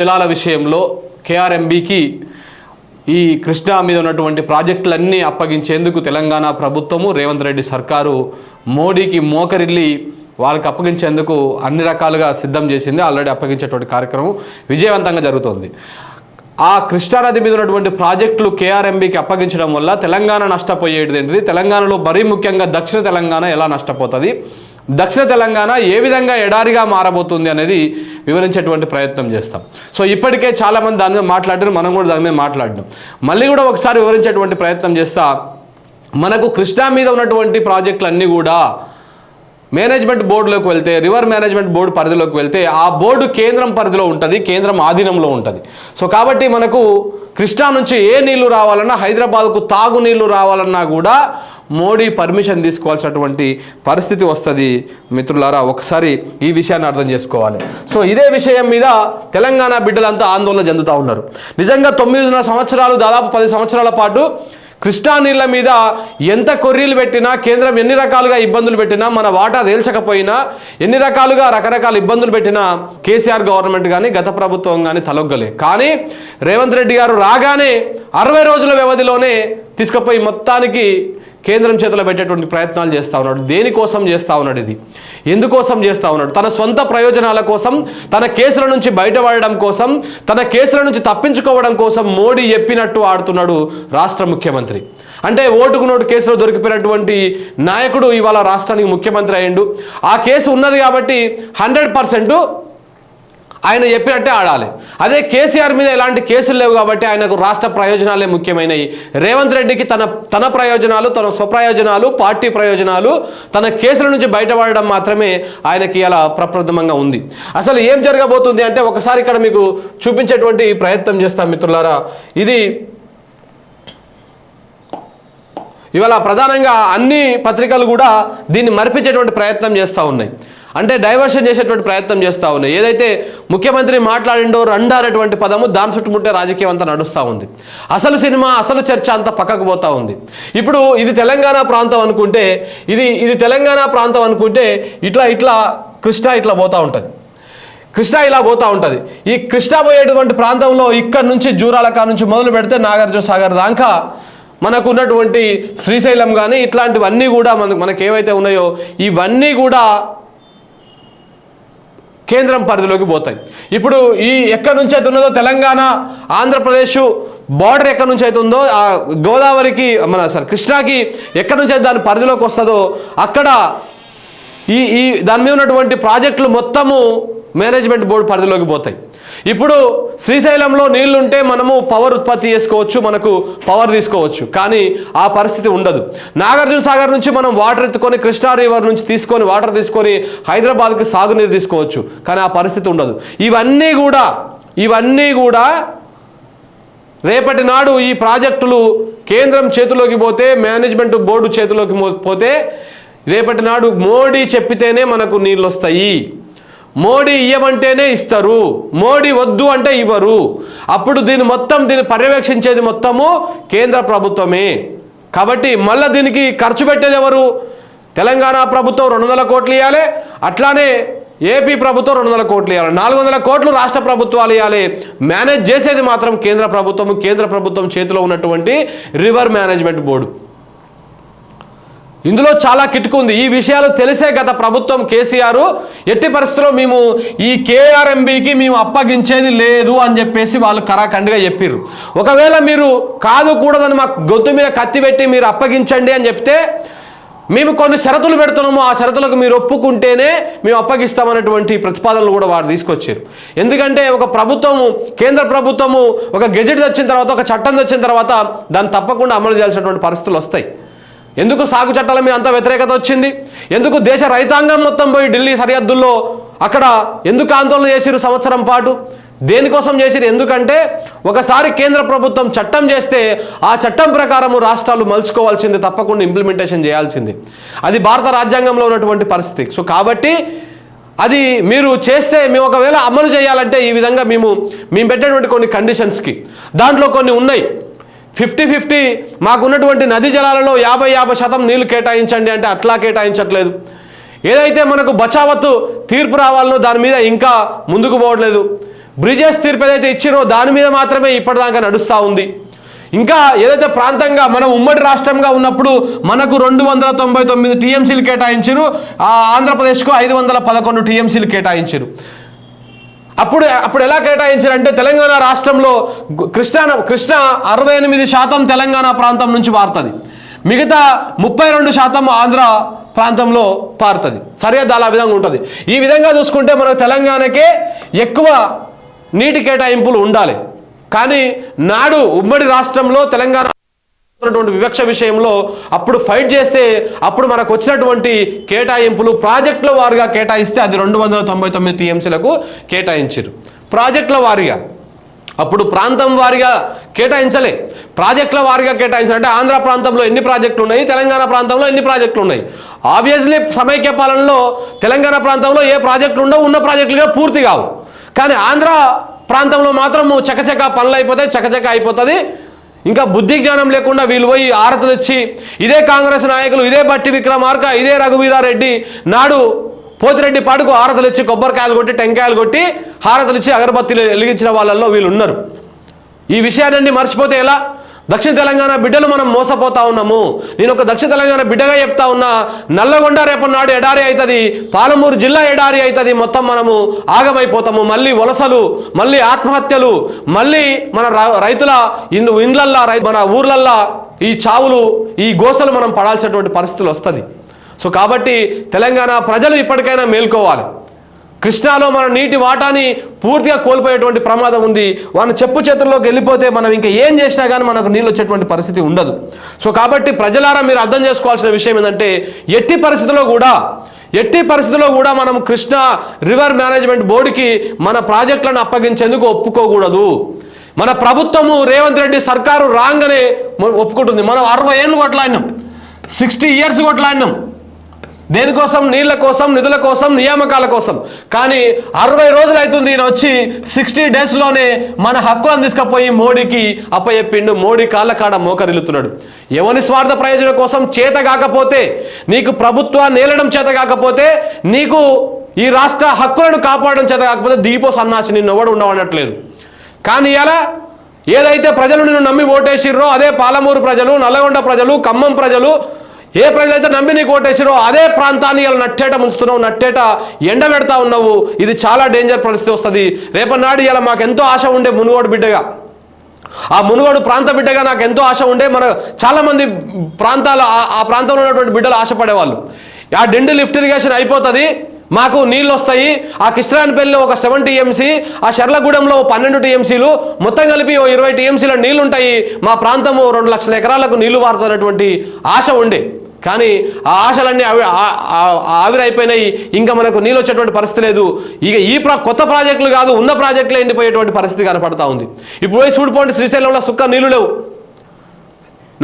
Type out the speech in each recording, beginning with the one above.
జలాల విషయంలో కేఆర్ఎంబికి ఈ కృష్ణా మీద ఉన్నటువంటి ప్రాజెక్టులన్నీ అప్పగించేందుకు తెలంగాణ ప్రభుత్వము రేవంత్ రెడ్డి సర్కారు మోడీకి మోకరిల్లి వాళ్ళకి అప్పగించేందుకు అన్ని రకాలుగా సిద్ధం చేసింది. ఆల్రెడీ అప్పగించేటువంటి కార్యక్రమం విజయవంతంగా జరుగుతోంది. ఆ కృష్ణానది మీద ఉన్నటువంటి ప్రాజెక్టులు కేఆర్ఎంబికి అప్పగించడం వల్ల తెలంగాణ నష్టపోయేది ఏంటిది? తెలంగాణలో మరీ ముఖ్యంగా దక్షిణ తెలంగాణ ఎలా నష్టపోతుంది? దక్షిణ తెలంగాణ ఏ విధంగా ఎడారిగా మారబోతుంది అనేది వివరించేటువంటి ప్రయత్నం చేస్తాం. సో ఇప్పటికే చాలామంది దాని మీద మాట్లాడారు మనం కూడా దాని మీద మాట్లాడినాం. మళ్ళీ కూడా ఒకసారి వివరించేటువంటి ప్రయత్నం చేస్తా మనకు కృష్ణా మీద ఉన్నటువంటి ప్రాజెక్టులు అన్నీ కూడా మేనేజ్మెంట్ బోర్డులోకి వెళ్తే రివర్ మేనేజ్మెంట్ బోర్డు పరిధిలోకి వెళ్తే ఆ బోర్డు కేంద్రం పరిధిలో ఉంటుంది కేంద్రం ఆధీనంలో ఉంటుంది. సో కాబట్టి మనకు కృష్ణా నుంచి ఏ నీళ్ళు రావాలన్నా హైదరాబాద్కు తాగునీళ్ళు రావాలన్నా కూడా మోడీ పర్మిషన్ తీసుకోవాల్సినటువంటి పరిస్థితి వస్తుంది. మిత్రులారా ఒకసారి ఈ విషయాన్ని అర్థం చేసుకోవాలి. సో ఇదే విషయం మీద తెలంగాణ బిడ్డలంతా ఆందోళన చెందుతూ ఉన్నారు. నిజంగా తొమ్మిదిన్నర సంవత్సరాలు దాదాపు పది సంవత్సరాల పాటు కృష్ణా నీళ్ళ మీద ఎంత కొర్రీలు పెట్టినా కేంద్రం ఎన్ని రకాలుగా ఇబ్బందులు పెట్టినా మన వాటా తేల్చకపోయినా ఎన్ని రకాలుగా రకరకాల ఇబ్బందులు పెట్టినా కేసీఆర్ గవర్నమెంట్ కానీ గత ప్రభుత్వం కానీ తలొగ్గలే. కానీ రేవంత్ రెడ్డి గారు రాగానే అరవై రోజుల వ్యవధిలోనే తీసుకుపోయి మొత్తానికి కేంద్రం చేతిలో పెట్టేటువంటి ప్రయత్నాలు చేస్తూ ఉన్నాడు. దేనికోసం చేస్తూ ఉన్నాడు ఇది? ఎందుకోసం చేస్తూ ఉన్నాడు? తన సొంత ప్రయోజనాల కోసం తన కేసుల నుంచి బయటపడడం కోసం తన కేసుల నుంచి తప్పించుకోవడం కోసం మోడీ చెప్పినట్టు ఆడుతున్నాడు రాష్ట్ర ముఖ్యమంత్రి. అంటే ఓటుకు నోటు కేసులో దొరికిపోయినటువంటి నాయకుడు ఇవాళ రాష్ట్రానికి ముఖ్యమంత్రి అయ్యిండు. ఆ కేసు ఉన్నది కాబట్టి హండ్రెడ్ ఆయన చెప్పినట్టే ఆడాలి. అదే కేసీఆర్ మీద ఎలాంటి కేసులు లేవు కాబట్టి ఆయనకు రాష్ట్ర ప్రయోజనాలే ముఖ్యమైనవి. రేవంత్ రెడ్డికి తన తన ప్రయోజనాలు తన స్వప్రయోజనాలు పార్టీ ప్రయోజనాలు తన కేసుల నుంచి బయటపడడం మాత్రమే ఆయనకి అలా ప్రప్రథమంగా ఉంది. అసలు ఏం జరగబోతుంది అంటే ఒకసారి ఇక్కడ మీకు చూపించేటువంటి ప్రయత్నం చేస్తాం మిత్రులారా. ఇది ఇవాళ ప్రధానంగా అన్ని పత్రికలు కూడా దీన్ని మరిపించేటువంటి ప్రయత్నం చేస్తూ ఉన్నాయి. అంటే డైవర్షన్ చేసేటువంటి ప్రయత్నం చేస్తూ ఉన్నాయి. ఏదైతే ముఖ్యమంత్రి మాట్లాడిండో రండారటువంటి అనేటువంటి పదము దాని చుట్టుముట్టే రాజకీయం అంతా నడుస్తూ ఉంది. అసలు సినిమా అసలు చర్చ అంతా పక్కకు పోతా ఉంది. ఇప్పుడు ఇది తెలంగాణ ప్రాంతం అనుకుంటే ఇది ఇది తెలంగాణ ప్రాంతం అనుకుంటే ఇట్లా ఇట్లా కృష్ణ ఇట్లా పోతూ ఉంటుంది. కృష్ణా ఇలా పోతూ ఉంటుంది. ఈ కృష్ణా పోయేటువంటి ప్రాంతంలో ఇక్కడ నుంచి జూరాలకా నుంచి మొదలు పెడితే నాగార్జున సాగర్ దాకా మనకు ఉన్నటువంటి శ్రీశైలం కానీ ఇట్లాంటివన్నీ కూడా మన మనకు ఏవైతే ఉన్నాయో ఇవన్నీ కూడా కేంద్రం పరిధిలోకి పోతాయి. ఇప్పుడు ఈ ఎక్కడి నుంచి అయితే ఉన్నదో తెలంగాణ ఆంధ్రప్రదేశ్ బార్డర్ ఎక్కడి నుంచి అయితే ఉందో ఆ గోదావరికి మన సార్ కృష్ణాకి ఎక్కడి నుంచి అయితే దాని పరిధిలోకి వస్తుందో అక్కడ ఈ ఈ దాని మీద ఉన్నటువంటి ప్రాజెక్టులు మొత్తము మేనేజ్మెంట్ బోర్డు పరిధిలోకి పోతాయి. ఇప్పుడు శ్రీశైలంలో నీళ్ళుంటే మనము పవర్ ఉత్పత్తి చేసుకోవచ్చు మనకు పవర్ తీసుకోవచ్చు. కానీ ఆ పరిస్థితి ఉండదు. నాగార్జున సాగర్ నుంచి మనం వాటర్ ఎత్తుకొని కృష్ణా రివర్ నుంచి తీసుకొని వాటర్ తీసుకొని హైదరాబాద్కి సాగునీరు తీసుకోవచ్చు. కానీ ఆ పరిస్థితి ఉండదు. ఇవన్నీ కూడా ఇవన్నీ కూడా రేపటి నాడు ఈ ప్రాజెక్టులు కేంద్రం చేతిలోకి పోతే మేనేజ్మెంట్ బోర్డు చేతిలోకి పోతే రేపటి నాడు మోడీ చెప్పితేనే మనకు నీళ్ళు వస్తాయి మోడీ ఇయ్యమంటేనే ఇస్తారు మోడీ వద్దు అంటే ఇవ్వరు. అప్పుడు దీని మొత్తం దీన్ని పర్యవేక్షించేది మొత్తము కేంద్ర ప్రభుత్వమే. కాబట్టి మళ్ళీ దీనికి ఖర్చు పెట్టేది ఎవరు? తెలంగాణ ప్రభుత్వం రెండు వందల కోట్లు ఇవ్వాలి అట్లానే ఏపీ ప్రభుత్వం రెండు వందల కోట్లు ఇవ్వాలి నాలుగు వందల కోట్లు రాష్ట్ర ప్రభుత్వాలు ఇవ్వాలి మేనేజ్ చేసేది మాత్రం కేంద్ర ప్రభుత్వం కేంద్ర ప్రభుత్వం చేతిలో ఉన్నటువంటి రివర్ మేనేజ్మెంట్ బోర్డు. ఇందులో చాలా కిటుకు ఉంది. ఈ విషయాలు తెలిసే గత ప్రభుత్వం కేసీఆర్ ఎట్టి పరిస్థితుల్లో మేము ఈ కేఆర్ఎంబికి మేము అప్పగించేది లేదు అని చెప్పేసి వాళ్ళు కరాఖండిగా చెప్పిర్రు. ఒకవేళ మీరు కాదు కూడదని మాకు గొంతు మీద కత్తి పెట్టి మీరు అప్పగించండి అని చెప్తే మేము కొన్ని షరతులు పెడుతున్నాము. ఆ షరతులకు మీరు ఒప్పుకుంటేనే మేము అప్పగిస్తామన్నటువంటి ప్రతిపాదనలు కూడా వారు తీసుకొచ్చారు. ఎందుకంటే ఒక ప్రభుత్వము కేంద్ర ప్రభుత్వము ఒక గెజెట్ తెచ్చిన తర్వాత ఒక చట్టం తెచ్చిన తర్వాత దాన్ని తప్పకుండా అమలు చేయాల్సినటువంటి పరిస్థితులు వస్తాయి. ఎందుకు సాగు చట్టాల మీద అంత వ్యతిరేకత వచ్చింది? ఎందుకు దేశ రైతాంగం మొత్తం పోయి ఢిల్లీ సరిహద్దుల్లో అక్కడ ఎందుకు ఆందోళన చేసిరు సంవత్సరం పాటు? దేనికోసం చేసిరు ఎందుకంటే ఒకసారి కేంద్ర ప్రభుత్వం చట్టం చేస్తే ఆ చట్టం ప్రకారము రాష్ట్రాలు మలుచుకోవాల్సింది తప్పకుండా ఇంప్లిమెంటేషన్ చేయాల్సింది. అది భారత రాజ్యాంగంలో ఉన్నటువంటి పరిస్థితి. సో కాబట్టి అది మీరు చేస్తే మేము ఒకవేళ అమలు చేయాలంటే ఈ విధంగా మేము మేము పెట్టేటువంటి కొన్ని కండిషన్స్కి దాంట్లో కొన్ని ఉన్నాయి. ఫిఫ్టీ ఫిఫ్టీ మాకున్నటువంటి నదీ జలాలలో యాభై యాభై శాతం నీళ్ళు కేటాయించండి అంటే అట్లా కేటాయించట్లేదు. ఏదైతే మనకు బచావత్తు తీర్పు రావాలనో దాని మీద ఇంకా ముందుకు పోవట్లేదు. బ్రిజెస్ తీర్పు ఏదైతే ఇచ్చినో దాని మీద మాత్రమే ఇప్పటిదాకా నడుస్తూ ఉంది. ఇంకా ఏదైతే ప్రాంతంగా మనం ఉమ్మడి రాష్ట్రంగా ఉన్నప్పుడు మనకు రెండు వందల తొంభై తొమ్మిది టీఎంసీలు కేటాయించారు ఆంధ్రప్రదేశ్కు ఐదు వందల పదకొండు టీఎంసీలు కేటాయించారు. అప్పుడు అప్పుడు ఎలా కేటాయించారంటే తెలంగాణ రాష్ట్రంలో కృష్ణా కృష్ణ అరవై ఎనిమిది శాతం తెలంగాణ ప్రాంతం నుంచి పారుతుంది. మిగతా ముప్పై రెండు శాతం ఆంధ్ర ప్రాంతంలో పారుతుంది. సరిహద్దు అలా విధంగా ఉంటుంది. ఈ విధంగా చూసుకుంటే మన తెలంగాణకే ఎక్కువ నీటి కేటాయింపులు ఉండాలి. కానీ నాడు ఉమ్మడి రాష్ట్రంలో తెలంగాణ ఉన్నటువంటి వివక్ష విషయంలో అప్పుడు ఫైట్ చేస్తే అప్పుడు మనకు వచ్చినటువంటి కేటాయింపులు ప్రాజెక్టుల వారిగా కేటాయిస్తే అది రెండు వందల తొంభై తొమ్మిది టీఎంసీలకు కేటాయించారు. ప్రాజెక్టుల వారిగా. అప్పుడు ప్రాంతం వారిగా కేటాయించలే. ప్రాజెక్టుల వారిగా కేటాయించాలంటే ఆంధ్ర ప్రాంతంలో ఎన్ని ప్రాజెక్టులు ఉన్నాయి? తెలంగాణ ప్రాంతంలో ఎన్ని ప్రాజెక్టులు ఉన్నాయి? ఆబ్వియస్లీ సమైక్య పాలనలో తెలంగాణ ప్రాంతంలో ఏ ప్రాజెక్టులు ఉండవు ఉన్న ప్రాజెక్టులుగా పూర్తి కావు. కానీ ఆంధ్ర ప్రాంతంలో మాత్రం చకచక పనులు అయిపోతాయి చకచక అయిపోతుంది. ఇంకా బుద్ధి జ్ఞానం లేకుండా వీళ్ళు పోయి ఆరతలు వచ్చి ఇదే కాంగ్రెస్ నాయకులు ఇదే బట్టి విక్రమార్క ఇదే రఘువీరారెడ్డి నాడు పోతిరెడ్డి పాడుకు హారతలు ఇచ్చి కొబ్బరికాయలు కొట్టి టెంకాయలు కొట్టి హారతలు ఇచ్చి అగరబత్తిలు వెలిగించిన వాళ్ళల్లో వీళ్ళు ఉన్నారు. ఈ విషయాన్ని మర్చిపోతే ఎలా? దక్షిణ తెలంగాణ బిడ్డలు మనం మోసపోతా ఉన్నాము. నేను ఒక దక్షిణ తెలంగాణ బిడ్డగా చెప్తా ఉన్నా నల్లగొండ రేపు నాడు ఎడారి అవుతుంది పాలమూరు జిల్లా ఎడారి అవుతుంది మొత్తం మనము ఆగమైపోతాము. మళ్ళీ వలసలు మళ్ళీ ఆత్మహత్యలు మళ్ళీ మన రైతుల ఇల్లు ఇండ్లల్లా రై మన ఊర్లల్లా ఈ చావులు ఈ గోసలు మనం పడాల్సినటువంటి పరిస్థితులు వస్తుంది. సో కాబట్టి తెలంగాణ ప్రజలు ఇప్పటికైనా మేల్కోవాలి. కృష్ణాలో మన నీటి వాటాని పూర్తిగా కోల్పోయేటువంటి ప్రమాదం ఉంది. వాళ్ళు చెప్పు చేతుల్లోకి వెళ్ళిపోతే మనం ఇంకా ఏం చేసినా కానీ మనకు నీళ్ళు వచ్చేటువంటి పరిస్థితి ఉండదు. సో కాబట్టి ప్రజలారా మీరు అర్థం చేసుకోవాల్సిన విషయం ఏంటంటే ఎట్టి పరిస్థితుల్లో కూడా ఎట్టి పరిస్థితుల్లో కూడా మనం కృష్ణా రివర్ మేనేజ్మెంట్ బోర్డుకి మన ప్రాజెక్టులను అప్పగించేందుకు ఒప్పుకోకూడదు. మన ప్రభుత్వము రేవంత్ రెడ్డి సర్కారు రాగానే ఒప్పుకుంటుంది. మనం అరవై ఏళ్ళు కొట్లాడినాం. Sixty years కొట్లాడినాం. దేనికోసం? నీళ్ళ కోసం నిధుల కోసం నియామకాల కోసం. కానీ అరవై రోజులు అవుతుంది ఈయన వచ్చి సిక్స్టీ డేస్లోనే మన హక్కులను తీసుకుపోయి మోడీకి అప్పయెప్పిండు మోడీ కాళ్ళ కాడ మోకరిల్లుతున్నాడు. ఎవరి స్వార్థ ప్రయోజనం కోసం చేత కాకపోతే నీకు ప్రభుత్వాన్ని నేలడం చేత కాకపోతే నీకు ఈ రాష్ట్ర హక్కులను కాపాడడం చేత కాకపోతే దిగిపో సన్నాసి నిన్ను ఎవడు ఉండవనట్లేదు. కానీ ఇలా ఏదైతే ప్రజలు నిన్ను నమ్మి ఓటేసిర్రో అదే పాలమూరు ప్రజలు నల్లగొండ ప్రజలు ఖమ్మం ప్రజలు ఏ ప్రజలైతే నమ్మి నీకు ఓటేసిరో అదే ప్రాంతాన్ని ఇలా నట్టేట ముంచుతున్నావు నట్టేట ఎండబెడతా ఉన్నావు. ఇది చాలా డేంజర్ పరిస్థితి వస్తుంది. రేపన్నాడు ఇలా మాకు ఎంతో ఆశ ఉండే మునుగోడు బిడ్డగా. ఆ మునుగోడు ప్రాంత బిడ్డగా నాకు ఎంతో ఆశ ఉండే మన చాలా మంది ప్రాంతాల ఆ- ఆ ప్రాంతంలో ఉన్నటువంటి బిడ్డలు ఆశపడేవాళ్ళు. ఆ డెండు లిఫ్ట్ ఇరిగేషన్ అయిపోతుంది. మాకు నీళ్ళు వస్తాయి ఆ కిస్రాన్పల్లిలో ఒక సెవెన్ టీఎంసీ ఆ షర్లగూడెంలో పన్నెండు టీఎంసీలు. మొత్తం కలిపి ఓ ఇరవై టీఎంసీల నీళ్ళు ఉంటాయి మా ప్రాంతము రెండు లక్షల ఎకరాలకు నీళ్ళు పారుతున్నటువంటి ఆశ ఉండే. కానీ ఆ ఆశలన్నీ ఆవి ఆవిరైపోయినాయి. ఇంకా మనకు నీళ్ళు వచ్చేటువంటి పరిస్థితి లేదు. ఇక ఈ ప్రా కొత్త ప్రాజెక్టులు కాదు ఉన్న ప్రాజెక్టులే ఎండిపోయేటువంటి పరిస్థితి కనపడతా ఉంది. ఇప్పుడు పోయి చూడిపోండి శ్రీశైలంలో సుక్క నీళ్ళు లేవు.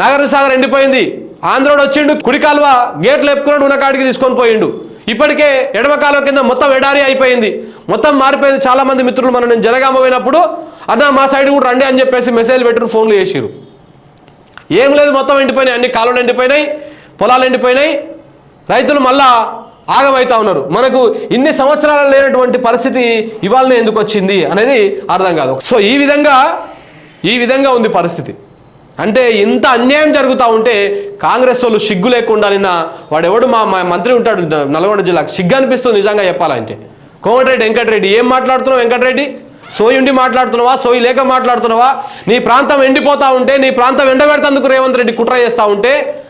నాగార్జున సాగర్ ఎండిపోయింది. ఆంధ్రోడు వచ్చిండు కుడి కాలువ గేట్లు ఎప్పుకున్నాడు ఉన్నకాడికి తీసుకొని పోయిండు. ఇప్పటికే ఎడమ కాలం కింద మొత్తం ఎడారి అయిపోయింది. మొత్తం మారిపోయింది. చాలా మంది మిత్రులు మనం నేను జనగామ పోయినప్పుడు అన్న మా సైడ్ కూడా రండి అని చెప్పేసి మెసేజ్ పెట్టిన ఫోన్లు చేసిరు ఏం లేదు మొత్తం ఎండిపోయినాయి. అన్ని కాలువలు ఎండిపోయినాయి పొలాలు ఎండిపోయినాయి. రైతులు మళ్ళా ఆగమవుతా ఉన్నారు. మనకు ఇన్ని సంవత్సరాలు లేనటువంటి పరిస్థితి ఇవాళనే ఎందుకు వచ్చింది అనేది అర్థం కాదు. సో ఈ విధంగా ఈ విధంగా ఉంది పరిస్థితి. అంటే ఇంత అన్యాయం జరుగుతూ ఉంటే కాంగ్రెస్ వాళ్ళు సిగ్గు లేకుండా నిన్న వాడెవడు మా మా మంత్రి ఉంటాడు నల్గొండ జిల్లాకు. సిగ్గు అనిపిస్తుంది నిజంగా చెప్పాలంటే. కోమటిరెడ్డి వెంకటరెడ్డి ఏం మాట్లాడుతున్నావు వెంకటరెడ్డి? సోయి ఉండి మాట్లాడుతున్నావా? సోయి లేక మాట్లాడుతున్నావా? నీ ప్రాంతం ఎండిపోతా ఉంటే నీ ప్రాంతం ఎండబెడతందుకు రేవంత్ రెడ్డి కుట్ర చేస్తూ ఉంటే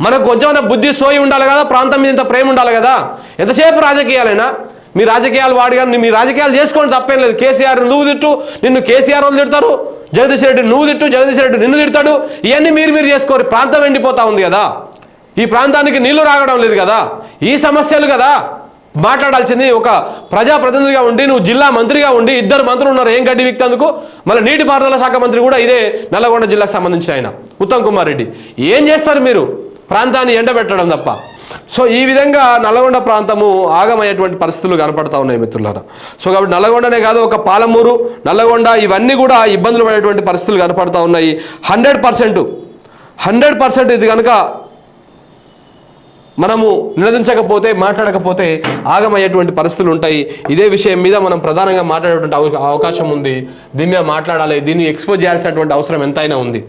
మనకు కొంచెం బుద్ధి సోయి ఉండాలి కదా? ప్రాంతం మీద ఇంత ప్రేమ ఉండాలి కదా? ఎంతసేపు రాజకీయాలైనా? మీ రాజకీయాలు వాడి కానీ మీ రాజకీయాలు చేసుకోండి తప్పేం లేదు. కేసీఆర్ నువ్వు తిట్టు నిన్ను కేసీఆర్ వాళ్ళు తిడతారు. జగదీష్ రెడ్డి నువ్వు తిట్టు జగదీష్ రెడ్డి నిన్ను తిడతాడు. ఇవన్నీ మీరు మీరు చేసుకోరు. ప్రాంతం ఎండిపోతా ఉంది కదా. ఈ ప్రాంతానికి నీళ్ళు రాగడం లేదు కదా. ఈ సమస్యలు కదా. మాట్లాడాల్సింది ఒక ప్రజాప్రతినిధిగా ఉండి నువ్వు జిల్లా మంత్రిగా ఉండి ఇద్దరు మంత్రులు ఉన్నారు. ఏం గడ్డి విక్తందుకు? మళ్ళీ నీటిపారుదల శాఖ మంత్రి కూడా ఇదే నల్లగొండ జిల్లాకు సంబంధించిన ఆయన. ఉత్తమ్ కుమార్ రెడ్డి. ఏం చేస్తారు మీరు? ప్రాంతాన్ని ఎండబెట్టడం తప్ప. సో ఈ విధంగా నల్లగొండ ప్రాంతము ఆగమయ్యేటువంటి పరిస్థితులు కనపడతా ఉన్నాయి మిత్రులారా. సో కాబట్టి నల్గొండనే కాదు ఒక పాలమూరు నల్లగొండ ఇవన్నీ కూడా ఇబ్బందులు పడేటువంటి పరిస్థితులు కనపడతా ఉన్నాయి. హండ్రెడ్ పర్సెంట్ హండ్రెడ్ పర్సెంట్ ఇది కనుక మనము నిలదించకపోతే మాట్లాడకపోతే ఆగమయ్యేటువంటి పరిస్థితులు ఉంటాయి. ఇదే విషయం మీద మనం ప్రధానంగా మాట్లాడేటువంటి అవకాశం ఉంది. దీని మీద మాట్లాడాలి దీన్ని ఎక్స్పోజ్ చేయాల్సినటువంటి అవసరం ఎంతైనా ఉంది.